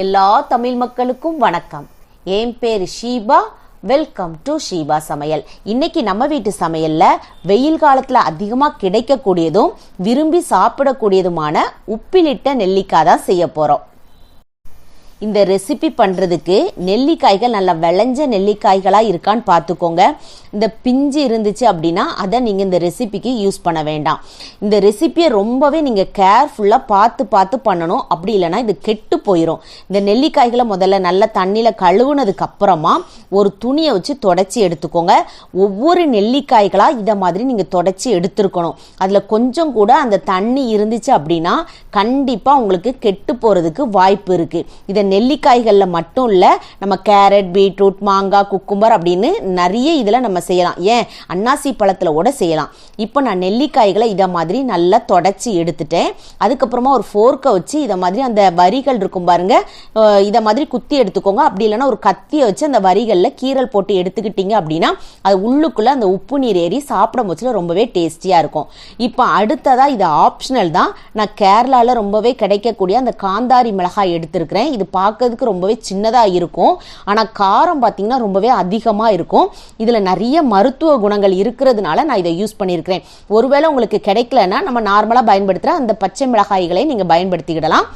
எல்லா தமிழ் மக்களுக்கும் வணக்கம். என் பேர் ஷீபா. வெல்கம் டு ஷீபா சமையல். இன்னைக்கு நம்ம வீட்டு சமையல்ல வெயில் காலத்துல அதிகமா கிடைக்கக்கூடியதும் விரும்பி சாப்பிடக்கூடியதுமான உப்பிலிட்ட நெல்லிக்காய் தான் செய்ய போறோம். இந்த ரெசிபி பண்ணுறதுக்கு நெல்லிக்காய்கள் நல்லா விளைஞ்ச நெல்லிக்காய்களாக இருக்கான்னு பார்த்துக்கோங்க. இந்த பிஞ்சு இருந்துச்சு அப்படின்னா அதை நீங்கள் இந்த ரெசிபிக்கு யூஸ் பண்ண வேண்டாம். இந்த ரெசிபியை ரொம்பவே நீங்கள் கேர்ஃபுல்லாக பார்த்து பார்த்து பண்ணணும். அப்படி இல்லைன்னா இது கெட்டு போயிடும் இந்த நெல்லிக்காய்களை முதல்ல நல்ல தண்ணியில் கழுவுனதுக்கு அப்புறமா ஒரு துணியை வச்சு தொடச்சி எடுத்துக்கோங்க. ஒவ்வொரு நெல்லிக்காய்களாக இதை மாதிரி நீங்கள் தொடச்சி எடுத்துருக்கணும். அதில் கொஞ்சம் கூட அந்த தண்ணி இருந்துச்சு அப்படின்னா கண்டிப்பாக உங்களுக்கு கெட்டு போகிறதுக்கு வாய்ப்பு இருக்குது இதை நெல்லிக்காய்களில் மட்டும் இல்லை நம்ம கேரட் பீட்ரூட் மாங்காய் குக்கும்பர் அப்படின்னு நிறைய இதில் நம்ம செய்யலாம். ஏன்? அன்னாசி பழத்தில் கூட செய்யலாம். இப்போ நான் நெல்லிக்காய்களை இதை மாதிரி நல்லா தொடச்சி எடுத்துட்டேன். அதுக்கப்புறமா ஒரு ஃபோர்க்கை வச்சு இதை மாதிரி அந்த வரிகள் இருக்கும் பாருங்க இதை மாதிரி குத்தி எடுத்துக்கோங்க. அப்படி இல்லைன்னா ஒரு கத்தியை வச்சு அந்த வரிகளில் கீரல் போட்டு எடுத்துக்கிட்டீங்க அப்படின்னா அது உள்ளுக்குள்ளே அந்த உப்பு நீர் ஏறி சாப்பிடும் போச்சுல ரொம்பவே டேஸ்டியாக இருக்கும். இப்போ அடுத்ததாக இது ஆப்ஷனல் தான். நான் கேரளாவில் ரொம்பவே கிடைக்கக்கூடிய அந்த காந்தாரி மிளகாய் எடுத்திருக்கிறேன். இது பார்க்கறதுக்கு ரொம்பவே சின்னதாக இருக்கும். ஆனால் காரம் பார்த்தீங்கன்னா ரொம்பவே அதிகமாக இருக்கும். இதில் நிறைய மருத்துவ குணங்கள் இருக்கிறதுனால நான் இதை யூஸ் பண்ணியிருக்கிறேன். ஒருவேளை உங்களுக்கு கிடைக்கலன்னா நம்ம நார்மலாக பயன்படுத்துகிற அந்த பச்சை மிளகாய்களை நீங்கள் பயன்படுத்திக்கிடலாம்.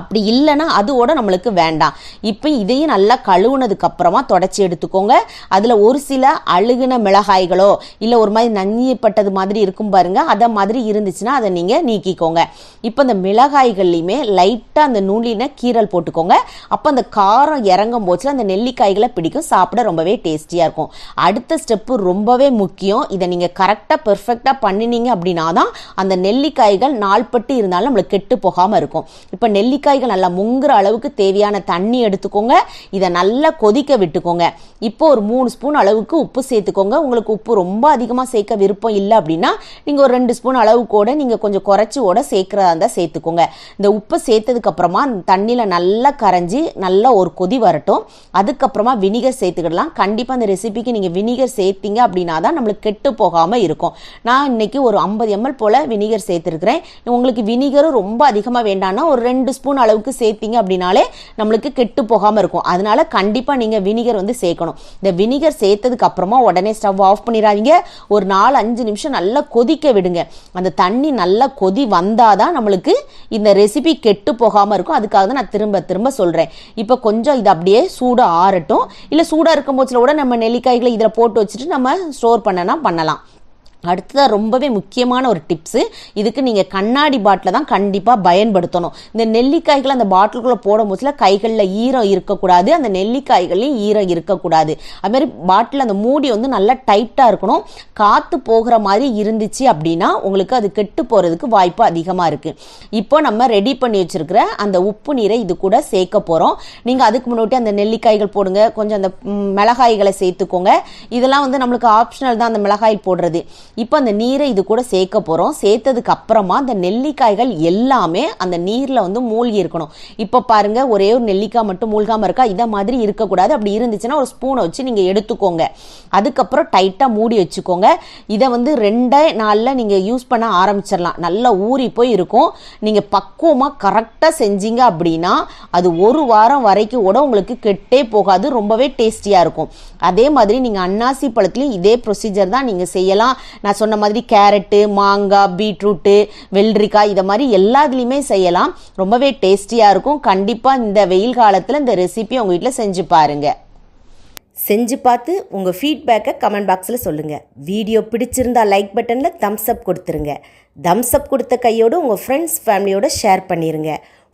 அப்படி இல்லைன்னா அதோட நம்மளுக்கு வேண்டாம். இப்போ இதையும் நல்லா கழுவுனதுக்கு அப்புறமா தொடச்சி எடுத்துக்கோங்க. அதில் ஒரு சில அழுகுன மிளகாய்களோ இல்லை ஒரு மாதிரி நஞ்சிப்பட்டது மாதிரி இருக்கும் பாருங்க. அதை மாதிரி இருந்துச்சுன்னா அதை நீங்கள் நீக்கிக்கோங்க. இப்போ இந்த மிளகாய்கள்லையுமே லைட்டாக அந்த நுழின கீரல் போட்டுக்கோங்க. அப்போ அந்த காரம் இறங்கும் போச்சு அந்த நெல்லிக்காய்களை பிடிக்கும். சாப்பிட ரொம்பவே டேஸ்டியாக இருக்கும். அடுத்த ஸ்டெப்பு ரொம்பவே முக்கியம். இதை நீங்கள் கரெக்டாக பெர்ஃபெக்டாக பண்ணினீங்க அப்படின்னா தான் அந்த நெல்லிக்காய்கள் நாள்பட்டு இருந்தாலும் நம்மளுக்கு கெட்டு போகாமல் இருக்கும். இப்போ நெல்லிக்காய் நெல்லிக்காய்கள் நல்லா முங்குற அளவுக்கு தேவையான தண்ணி எடுத்துக்கோங்க. இதை நல்லா கொதிக்க விட்டுக்கோங்க. இப்போ ஒரு மூணு ஸ்பூன் அளவுக்கு உப்பு சேர்த்துக்கோங்க. உங்களுக்கு உப்பு ரொம்ப அதிகமாக சேர்க்க விருப்பம் இல்லை அப்படின்னா நீங்கள் ஒரு ரெண்டு ஸ்பூன் அளவு கூட நீங்கள் கொஞ்சம் குறைச்சி கூட சேர்க்குறதா இருந்தால் சேர்த்துக்கோங்க. இந்த உப்பை சேர்த்ததுக்கப்புறமா அந்த தண்ணியில் நல்லா கரைஞ்சி நல்லா ஒரு கொதி வரட்டும். அதுக்கப்புறமா வினிகர் சேர்த்துக்கிடலாம். கண்டிப்பாக அந்த ரெசிபிக்கு நீங்கள் வினிகர் சேர்த்தீங்க அப்படின்னா தான் நம்மளுக்கு கெட்டு போகாமல் இருக்கும். நான் இன்னைக்கு ஒரு ஐம்பது எம்எல் போல் வினிகர் சேர்த்துருக்குறேன். உங்களுக்கு வினிகரும் ரொம்ப அதிகமாக வேண்டாம்னா ஒரு ரெண்டு ஸ்பூன் அளவுக்கு சேர்த்தீங்க அப்படின்னாலே நம்மளுக்கு கெட்டு போகாமல் இருக்கும். அதனால கண்டிப்பாக நீங்கள் வினிகர் வந்து சேர்க்கணும். இந்த வினிகர் சேர்த்ததுக்கு அப்புறமா உடனே ஸ்டவ் ஆஃப் பண்ணிடாதீங்க. ஒரு நாலு அஞ்சு நிமிஷம் நல்லா கொதிக்க விடுங்க. அந்த தண்ணி நல்லா கொதி வந்தால் தான் நம்மளுக்கு இந்த ரெசிபி கெட்டு போகாமல் இருக்கும். அதுக்காக தான் நான் திரும்ப திரும்ப சொல்கிறேன் இப்போ கொஞ்சம் இது அப்படியே சூடாக ஆறட்டும். இல்லை சூடாக இருக்கும் போச்சில் கூட நம்ம நெல்லிக்காய்களை இதில் போட்டு வச்சுட்டு நம்ம ஸ்டோர் பண்ணனா பண்ணலாம். அடுத்ததாக ரொம்பவே முக்கியமான ஒரு டிப்ஸு இதுக்கு நீங்கள் கண்ணாடி பாட்டில் தான் கண்டிப்பாக பயன்படுத்தணும். இந்த நெல்லிக்காய்களை அந்த பாட்டிலுக்குள்ளே போடும் போதுல கைகளில் ஈரம் இருக்கக்கூடாது அந்த நெல்லிக்காய்களையும் ஈரம் இருக்கக்கூடாது. அதுமாரி பாட்டில் அந்த மூடி வந்து நல்லா டைட்டாக இருக்கணும். காற்று போகிற மாதிரி இருந்துச்சு அப்படின்னா உங்களுக்கு அது கெட்டு போகிறதுக்கு வாய்ப்பு அதிகமாக இருக்குது இப்போ நம்ம ரெடி பண்ணி வச்சுருக்கிற அந்த உப்பு நீரை இது கூட சேர்க்க போகிறோம் நீங்கள் அதுக்கு முன்னாடி அந்த நெல்லிக்காய்கள் போடுங்க. கொஞ்சம் அந்த மிளகாய்களை சேர்த்துக்கோங்க. இதெல்லாம் வந்து நம்மளுக்கு ஆப்ஷனல் தான் அந்த மிளகாய் போடுறது. இப்போ அந்த நீரை இது கூட சேர்க்க போகிறோம் சேர்த்ததுக்கு அப்புறமா அந்த நெல்லிக்காய்கள் எல்லாமே அந்த நீரில் வந்து மூழ்கி இருக்கணும். இப்போ பாருங்க ஒரே ஒரு நெல்லிக்காய் மட்டும் மூழ்காமல் இருக்கா? இதை மாதிரி இருக்கக்கூடாது. அப்படி இருந்துச்சுன்னா ஒரு ஸ்பூனை வச்சு நீங்கள் எடுத்துக்கோங்க. அதுக்கப்புறம் டைட்டாக மூடி வச்சுக்கோங்க. இதை வந்து ரெண்டே நாளில் நீங்கள் யூஸ் பண்ண ஆரம்பிச்சிடலாம். நல்லா ஊறி போய் இருக்கும். நீங்கள் பக்குவமாக கரெக்டாக செஞ்சீங்க அப்படின்னா அது ஒரு வாரம் வரைக்கும் கூட உங்களுக்கு கெட்டே போகாது. ரொம்பவே டேஸ்டியாக இருக்கும். அதே மாதிரி நீங்கள் அன்னாசி பழத்துலையும் இதே ப்ரொசீஜர் தான் நீங்கள் செய்யலாம். நான் சொன்ன மாதிரி கேரட்டு மாங்காய் பீட்ரூட்டு வெள்ளரிக்காய் இதை மாதிரி எல்லாத்துலேயுமே செய்யலாம். ரொம்பவே டேஸ்டியாக இருக்கும். கண்டிப்பாக இந்த வெயில் காலத்தில் இந்த ரெசிபி உங்கள் வீட்டில் செஞ்சு பாருங்கள் செஞ்சு பார்த்து உங்கள் ஃபீட்பேக்கை கமெண்ட் பாக்ஸில் சொல்லுங்கள் வீடியோ பிடிச்சிருந்தா லைக் பட்டனில் தம்ஸ் அப் கொடுத்துருங்க. தம்ஸ் அப் கொடுத்த கையோடு உங்கள் ஃப்ரெண்ட்ஸ் ஃபேமிலியோட ஷேர் பண்ணிடுங்க